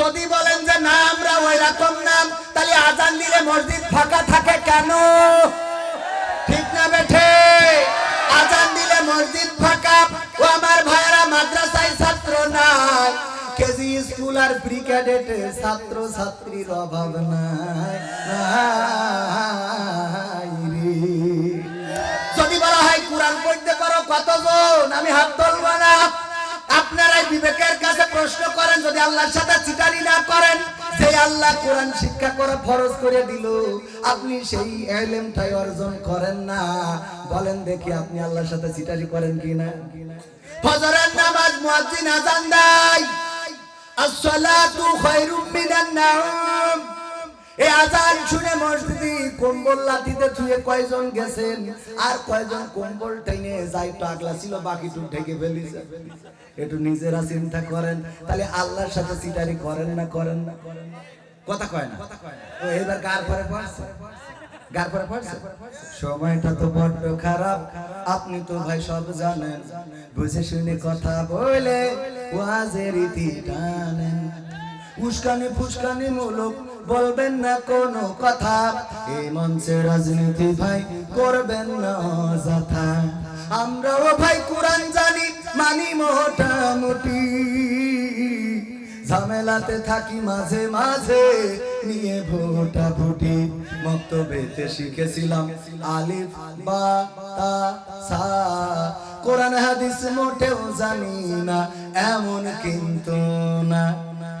যদি বলেন যে না, আমরা ওই রকম নাম তাহলে আজান দিলে মসজিদ ফাঁকা থাকে কেন? ঠিক না বেঠে? আজান দিলে মসজিদ ফাঁকা। ও আমার ভাইয়েরা, মাদ্রাসায় ছাত্র নাই। কেজি স্কুল আর ব্রিগেডেটে ছাত্র ছাত্রীর অভাব নাই। যদি বলা হয়, কোরআন পড়তে পারো কতজন? আমি হাত তুলবো না। আপনারাই বিবেকের কাছে প্রশ্ন করেন, যদি আল্লাহর সাথে চিটারি না করেন, যে আল্লাহ কোরআন শিক্ষা করে ফরজ করে দিল, আপনি সেই এলেমটাই অর্জন করেন না। বলেন দেখি আপনি আল্লাহর সাথে চিটারি করেন কি না ফজরের নামাজ মুয়াজ্জিন আজান দেয়। আসসালাতু খায়রুম মিনান নাওম। আজান শুনে মসজিদে কম্বল লাঠিতে কয়জন গেছেন? আর কয়জন কম্বল টেনে যাই তো আগলা ছিল বাকি ঢেকে ফেলিছে। একটু নিজেরা চিন্তা করেন, তাহলে আল্লাহর সাথে চিটারি করেন না করেন না কথা কয় না? তো এবার গার পরে পড়ছে? গার পরে পড়ছে? সময়টা তো বড্ড খারাপ, আপনি তো ভাই সব জানেন। বুঝে শুনে কথা বলে, ওয়াজের ইতি টানেন। উস্কানি ফুসকানি মূলক বলবেন না কোনো কথা। এই মঞ্চে রাজনীতি ভাই করবেন না অযথা। আমরাও ভাই কোরআন জানি, মানি মোটামুটি ঝামেলাতে থাকি মাঝে মাঝে, নিয়ে ভোটা ভুটি। মক্তবেতে শিখেছিলাম আলিফ, বা, তা, সা। কোরআন হাদিস মোটেও জানি না, এমন কিন্তু না।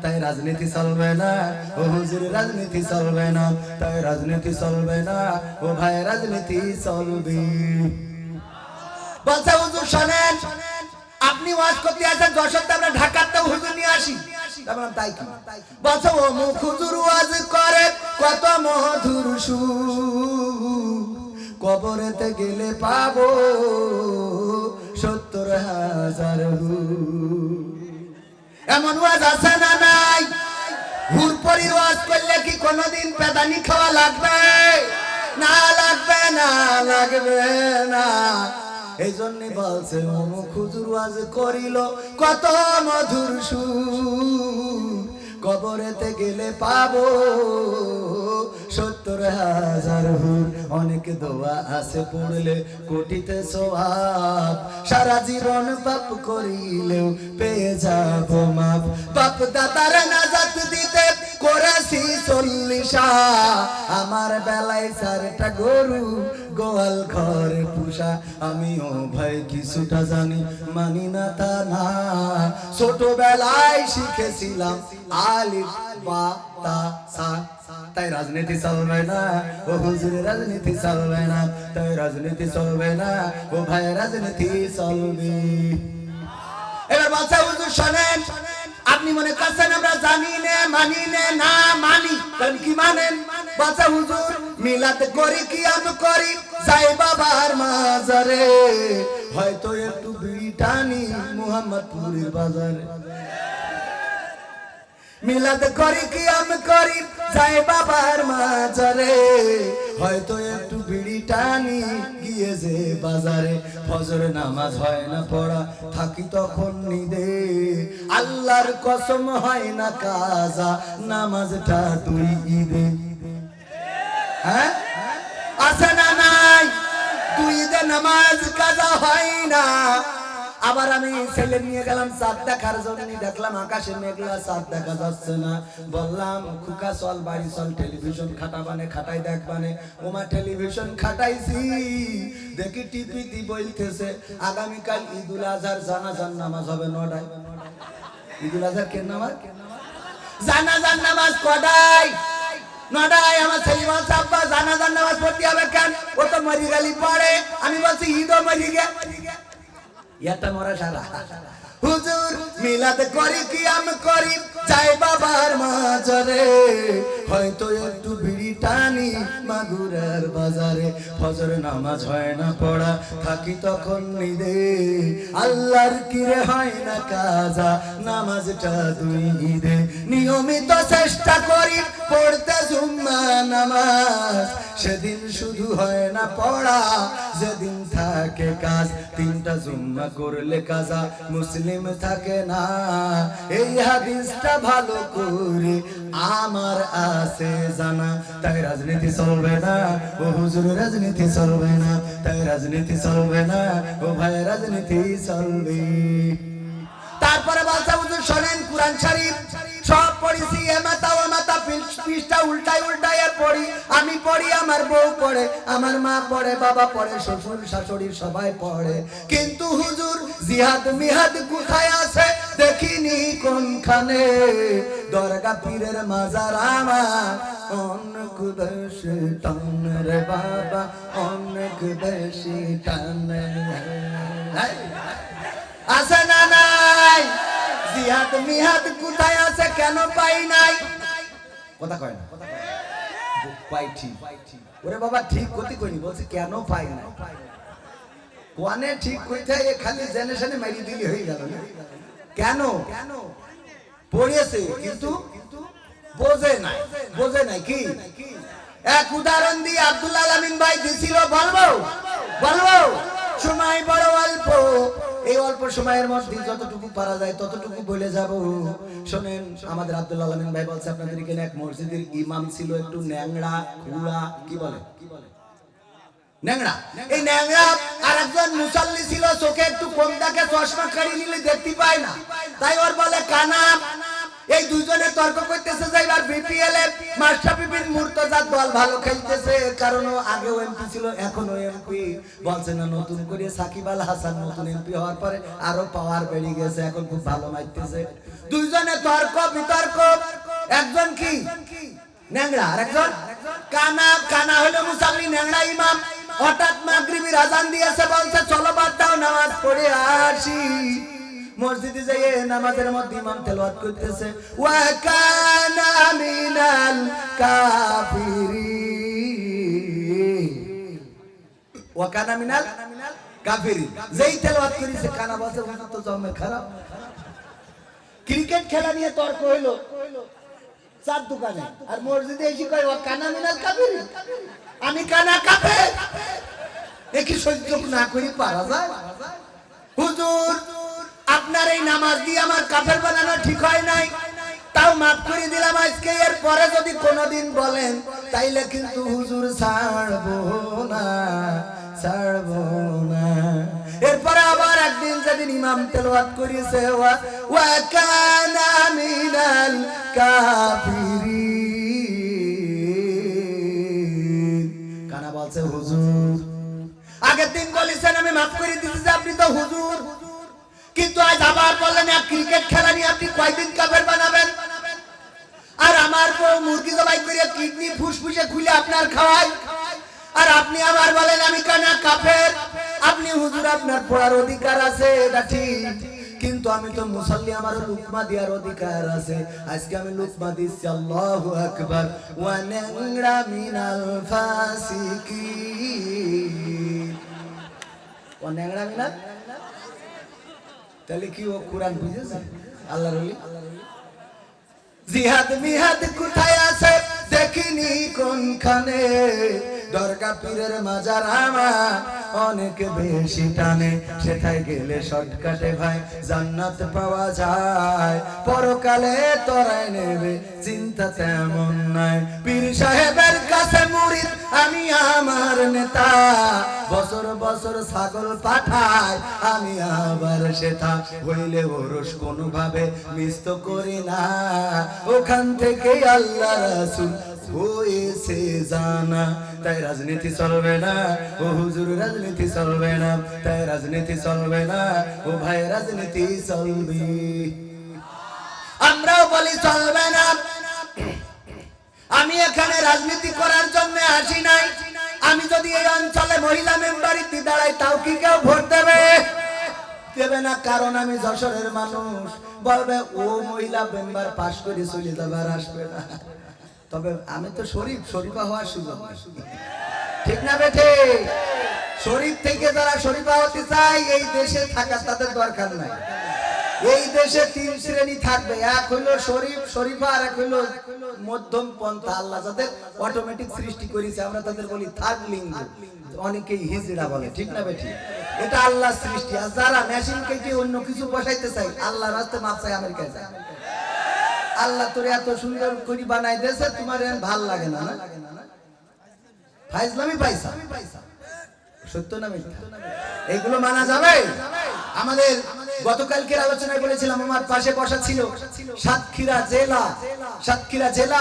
তাই রাজনীতি চলবে না। ও হুজুর রাজনীতি চলবে না। তাই রাজনীতি চলবে না। ও ভাই রাজনীতি চলবে। বলছে হুজুর শোনেন আপনি ওয়াজ করতে আসেন যশোরতে আমরা ঢাকাতেও হুজুর নিয়ে আসি। তা বললাম, তাই কি? বলছে ও মুখ হুজুর করে কত মধুর সুর। কবরেতে গেলে পাবো সত্তর হাজার হুর। এমন ওয়াজ আছে না নাই? হুরপরি ওয়াজ করলে কি কোনোদিন পেদানি খাওয়া লাগবে? না লাগবে না লাগবে না। এই জন্য বলছে, অমুক হুজুর ওয়াজ করিল কত মধুর সুর। কবরেতে গেলে পাবো সত্তর হাজার হুর। অনেক দোয়া আছে পড়লে কোটিতে সোহাব সারা জীবন পাপ করিলেও পেয়ে যাব মাপ পাপ দাতার নাজাত দিতে করেছি চল্লিশা। আমার বেলায় চারটা গরু, গোয়াল ঘরে পুষা। আমিও ভাই কিছুটা জানি, মানি না তা না। ছোটবেলায় শিখেছিলাম আলিফ, বা, তা, সা। তাই রাজনীতি চলবে না। ও হুজুর রাজনীতি চলবে না। তাই রাজনীতি চলবে না। ও ভাই রাজনীতি চলবে। এবার বাচ্চা হুজুর, শোনেন, আপনি মনে করছেন আমরা জানি নে, মানি নে, না মানি? কারণ কি মানেন? বাচ্চা হুজুর, মিলাদ করি কি আমি করি? যাই বাবার মাজারে। হয়তো একটু বিড়ি টানি মুহাম্মদপুরের বাজারে। মিলাদ করি কি আমি করি যাই বাবার মাজারে। হয়তো একটু বিড়ি টানি, গিয়ে যে বাজারে। ফজর নামাজ হয় না পড়া, থাকি তখন নিদে। আল্লাহর কসম হয় না কাজা, নামাজটা তুই ঈদে। হ্যাঁ? আছে না নাই? তুই ঈদে নামাজ কাজা হয় না। আবার আমি ছেলে নিয়ে গেলাম চাঁদ দেখার জন্য, দেখলাম আকাশে মেঘলা চাঁদ দেখা যাচ্ছে না। বললাম, খুকা, চল বাড়ি, চল টেলিভিশন খাটাবানে খাটাই দেখবানে ওমা টেলিভিশন খাটাইছি, দেখি টিপি দি বলতেছে আগামীকাল ঈদুল আজহার জানাজার নামাজ হবে নটায়। ঈদুল আজহার কে নামাজ? জানাজার নামাজ কটায়? নটায়, আমার বলছে, আব্বা, জানাজার নামাজ পড়তে হবে কেন? ও তো মরি গেলি, পড়ে। আমি বলছি, ঈদও মরি গে এটা মরা সারা হুজুর মিলাদ করি কি আমি করি? চাই বাবার মাজারে। হয়তো একটু বিড়ি টানি মাগুরার বাজারে। ফজর নামাজ হয় না পড়া, থাকি তখন নিদে। আল্লাহর কিরে হয় না কাজা, নামাজটা দুই ঈদে নিয়মিত চেষ্টা করি পড়তে জুম্মা নামাজ। সেদিন শুধু হয় না পড়া, যেদিন থাকে কাজ। তিনটা জুম্মা করলে কাজা, মুসলিম থাকে না। এই হাদিসটা ভালো করে আমার আছে জানা, তাই রাজনীতি চলবে না। ও হুজুর, রাজনীতি চলবে না। তাই রাজনীতি চলবে না। ও ভাই, রাজনীতি চলবে। তারপরে বলছে, হুজুর, শোনেন, কোরআন শরীফ সব পড়িছি। এ মাথা, ও মাথা পৃষ্ঠা উল্টাই উল্টাই পড়ি। আমি পড়ি, আমার বউ পড়ে, আমার মা পড়ে, বাবা পড়ে, শ্বশুর, শাশুড়ি সবাই পড়ে। কিন্তু হুজুর, জিহাদ, মিহাদ কোথায় আছে? দেখিনি কোনখানে। দরগা পীরের মাজার আমার। অনেক বেশি টান রে বাবা, অনেক বেশি টান আছে না নাই? জিহাদ মিহাদ কোথায় আছে কেন পাই নাই? কথা কয় না। পাই ঠিক ওরে বাবা, ঠিক গতি কইনি বলছে কেন পাই না কোয়ানে ঠিক কইতে খালি জেনারেশনে মারি দিলি হয়ে গেল না? কেন? কেন পড়িয়েছে, কিন্তু বোঝে নাই। বোঝে নাই কি? এক উদাহরণ দিয়ে আব্দুল আলামিন ভাই দিছিল বলব? বলব? সময় বড় অল্প। এই অল্প সময়ের মধ্যে যতটুকু পারা যায় ততটুকু বলে যাব। শোনেন, আমাদের আব্দুল আলামিন ভাই বলছে, আপনাদের এখানে এক মসজিদের ইমাম ছিল, একটু ন্যাংড়া, খুড়া কি বলে কি বলে? নতুন করে সাকিব আল হাসান নতুন এমপি হওয়ার পরে আরও পাওয়ার বেড়ে গেছে, এখন খুব ভালো মাইতেছে দুইজনে তর্ক, বিতর্ক। একজন কি? ন্যাংরা আর একজন কানা। কানা হলো মুসাল্লি ন্যাংরা ইমাম। হঠাৎ মাগরিবির আজান দিয়েছে, বলছে, চলো বাদ দাও, নামাজ পড়ে আসি। মসজিদে যাইয়ে নামাজের মধ্যে ইমাম তেলাওয়াত করতেছে, ওয়া কানা মিনাল কাফিরিন। ওয়া কানা মিনাল কাফিরিন। যেই তেলাওয়াত করেছে, কানা হুজুর তো জমে খারাপ। ক্রিকেট খেলা নিয়ে তর্ক হইল। চার দোকানে। আর মসজিদে এসে কয় কানা মিনাল কাফির আমি কানা কাফে একই সহ্য না করি, পারা যায়। হুজুর, আপনার এই নামাজ দিয়ে আমার কাফের বানানো ঠিক হয় নাই। তাও মাফ করে দিলাম আজকে। এর পরে যদি কোনোদিন বলেন, তাইলে কিন্তু হুজুর ছাড়বো না ছাড়বো না। এরপরে আবার একদিন যেদিন ইমাম ওয়া ওয়া কানা বলছে, হুজুর? আগের দিন বলেছেন, আমি মাফ করে দিতেছি আপনি তো হুজুর। কিন্তু আজ আবার বললেন ক্রিকেট খেলা নিয়ে আপনি কয়দিন কাফের বানাবেন? আর আমার মুরগি জবাই করে কিডনি ফুসফুসে খুলে আপনার খাওয়াই আর আপনি আবার বলেন, আমি কানা কাফের। আপনি হুজুর, আপনার পড়ার অধিকার আছে, এটা ঠিক। কিন্তু আমি তো মুসল্লি আমার লুকমা দেওয়ার অধিকার আছে। আজকে আমি লুকমা দিচ্ছি, আল্লাহু আকবার। মিনাল ফাসিকিন। ও মিনাল? তাহলে কি ও কোরআন বুঝেছে? আল্লাহ রলি জিহাদ মিহাদ কোথায় আছে? দেখিনি কোনখানে। দরগা পীরের মাজার আমার। অনেক বেশি টানে, সেথায় গেলে শর্টকাটে ভাই, জান্নাত পাওয়া যায়। পরকালে তোরাই নেবে, চিন্তা তেমন নাই। পীর সাহেবের কাছে মুড়িদ, আমি আমার নেতা। বছর বছর ছাগল পাঠায়, আমি আবার সেটা হইলে ওরস কোনোভাবে মিস তো করি না। ওখান থেকে আল্লাহ রাসূল হয়েছে জানা, তাই রাজনীতি চলবে না। ও হুজুর, রাজনীতি চলবে না। তাই রাজনীতি চলবে না। ও ভাই, রাজনীতি চলবে। আমরাও বলি চলবে না। আমি এখানে রাজনীতি করার জন্য আসি নাই। আমি যদি এই অঞ্চলে মহিলা মেম্বারিতে দাঁড়াই, তাও কি কেউ ভোট দেবে? দেবে না, কারণ আমি যশোরের মানুষ। বলবে, ও মহিলা মেম্বার পাশ করে চলে যাবে আর আসবে না। তবে আমি তো শরীফ, শরীফা হওয়ার সুযোগ ঠিক না বেঠে? শরীফ থেকে যারা শরীফা হতে চায়, এই দেশে থাকার তাদের দরকার নাই। এই দেশে তিন শ্রেণি থাকবে, এক হইল শরীফ, শরীফা, আর এক হইল মধ্যম পন্থা। আল্লাহ যাদের অটোমেটিক সৃষ্টি করেছে, আমরা তাদের বলি থার্ড লিঙ্গ। অনেকেই হিজড়া বলে, ঠিক না বেঠি? এটা আল্লাহ সৃষ্টি। আর যারা মেশিন কেটে অন্য কিছু বসাইতে চাই আল্লাহ রাস্তে মাপ চাই আমেরিকায় যায়। আল্লাহ তোর এত সুন্দর করে বানাই দিয়েছে, তোমার ভালো লাগে না আমার পাশে বসা ছিল সাতক্ষীরা জেলা সাতক্ষীরা জেলা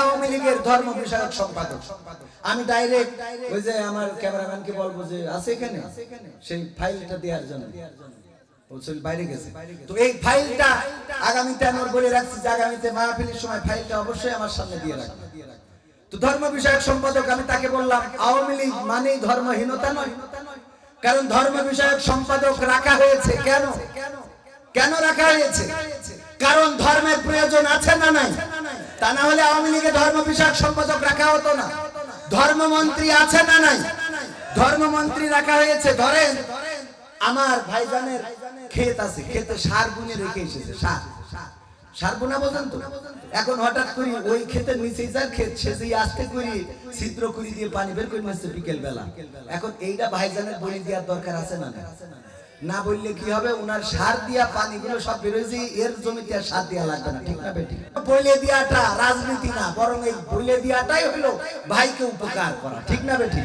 ধর্ম বিষয়ক সম্পাদক। আমি ডাইরেক্ট ওই যে আমার ক্যামেরাম্যানকে বলব যে, আছে এখানে? সেই ফাইলটা দেওয়ার জন্য। বাইরে গেছে। তো এই ফাইলটা আগামীতে বলে রাখছি যে আগামীতে মাহফিলের সময় ফাইলটা অবশ্যই আমার সামনে দিয়ে তো ধর্ম বিষয়ক সম্পাদক, আমি তাকে বললাম, আওয়ামী লীগ ধর্মহীনতা নয়। কারণ ধর্ম বিষয়ক সম্পাদক রাখা হয়েছে কেন? কেন রাখা হয়েছে? কারণ ধর্মের প্রয়োজন আছে না নাই? তা না হলে আওয়ামী লীগে ধর্ম বিষয়ক সম্পাদক রাখা হতো না। ধর্মমন্ত্রী আছে না নাই? ধর্মমন্ত্রী রাখা হয়েছে, ধরেন। আমার ভাইজানের ক্ষেত আছে ক্ষেতে সার বুনে রেখে এসেছে, সার। সার বোনা বোঝান তো এখন হঠাৎ করে ওই ক্ষেতের নিচে যার ক্ষেত সেজেই আসতে করি ছিদ্র করে দিয়ে পানি বের করে নিচ্ছে বিকেল বেলা এখন এইটা ভাইজানের বলি দেওয়ার দরকার আছে না? না বললে কি হবে? উনার সার দিয়া পানিগুলো সব বেরোয়েছে এর জমিতে আর সার দেওয়া লাগবে না, ঠিক না বেটি? বলে দিয়াটা রাজনীতি না, বরং এই বলে দিয়াটাই হলো ভাইকে উপকার করা, ঠিক না বেটি?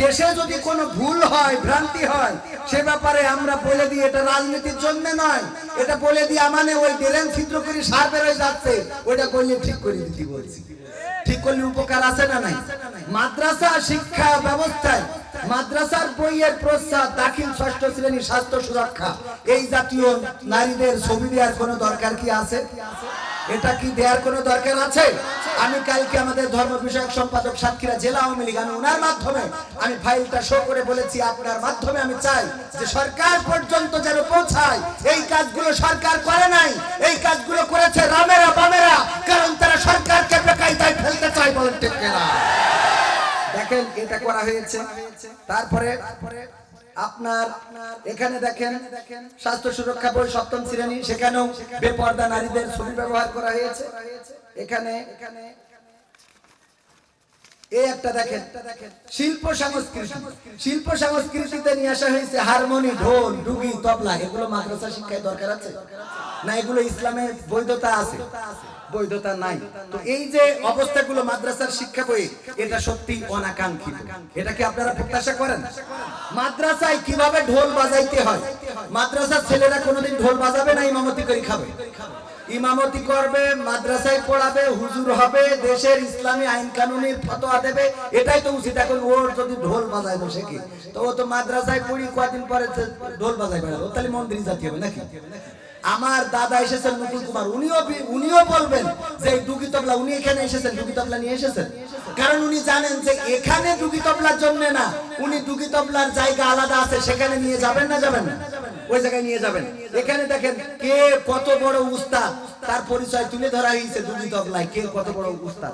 দেশে যদি কোনো ভুল হয়, ভ্রান্তি হয়, সে ব্যাপারে আমরা বলে দিই এটা রাজনীতির জন্য নয়। এটা বলে দিয়া মানে ওই ডেরেন ছিদ্র করে সার বেরোয় যাচ্ছে, ওইটা বললে ঠিক করে দিতে বলছি। ঠিক করলে উপকার আছে না নাই? মাদ্রাসা শিক্ষা ব্যবস্থায় মাদ্রাসার বইয়ের প্রস্তাব দাখিল ষষ্ঠ শ্রেণি স্বাস্থ্য সুরক্ষা। এই জাতীয় নারীদের ছবি দেওয়ার কোনো দরকার কি আছে? এটা কি দেওয়ার কোনো দরকার আছে? আমি কালকে আমাদের ধর্ম বিষয়ক সম্পাদক সাতক্ষীরা জেলা আওয়ামী লীগ, আমি ওনার মাধ্যমে আমি ফাইলটা শো করে বলেছি, আপনার মাধ্যমে আমি চাই যে সরকার পর্যন্ত যেন পৌঁছায়। এই কাজগুলো সরকার করে নাই, এই কাজগুলো করেছে রামেরা বামেরা, কারণ তারা সরকারকে বেকায়দায় ফেলতে চায় বলেন ঠিক কিনা? দেখেন, এটা করা হয়েছে। তারপরে আপনার এখানে দেখেন, স্বাস্থ্য সুরক্ষা বই সপ্তম শ্রেণি, সেখানেও বেপর্দা নারীদের ছবি ব্যবহার করা হয়েছে। এখানে এই একটা দেখেন, শিল্প সংস্কৃতি। শিল্প সংস্কৃতিতে নিয়ে আসা হয়েছে হারমোনি, ঢোল তবলা, এগুলো মাদ্রাসা শিক্ষায় দরকার আছে? না, এগুলো বৈধতা আছে? বৈধতা নাই। তো এই যে অবস্থাগুলো মাদ্রাসার শিক্ষা বই এটা সত্যি অনাকাঙ্ক্ষিত। এটা কি আপনারা প্রত্যাশা করেন? মাদ্রাসায় কীভাবে ঢোল বাজাইতে হয়? মাদ্রাসার ছেলেরা কোনোদিন ঢোল বাজাবে না, ইমামতি করে খাবে? ইমামতি করবে, মাদ্রাসায় পড়াবে, হুজুর হবে, দেশের ইসলামী আইন কানুনের ফতোয়া দেবে, এটাই তো উচিত। এখন ওর যদি ঢোল বাজায় বসে কি? তো ও তো মাদ্রাসায় পড়ি, কদিন পরে ঢোল বাজায় বেড়াবে। তাহলে মন্দির জাতি হবে নাকি? আমার দাদা এসেছেন মুকুল কুমার, উনিও উনিও বলবেন যে ডুগি তবলা, উনি এখানে এসেছেন ডুগি তবলা নিয়ে এসেছেন। কারণ উনি জানেন যে এখানে ডুগি তবলার জন্য না, উনি ডুগি তবলার জায়গা আলাদা আছে, সেখানে নিয়ে যাবেন না যাবেন না? ওই জায়গায় নিয়ে যাবেন। এখানে দেখেন কে কত বড় উস্তাদ, তার পরিচয় তুলে ধরা হয়েছে দুর্নীতি কে কত বড় উস্তাদ।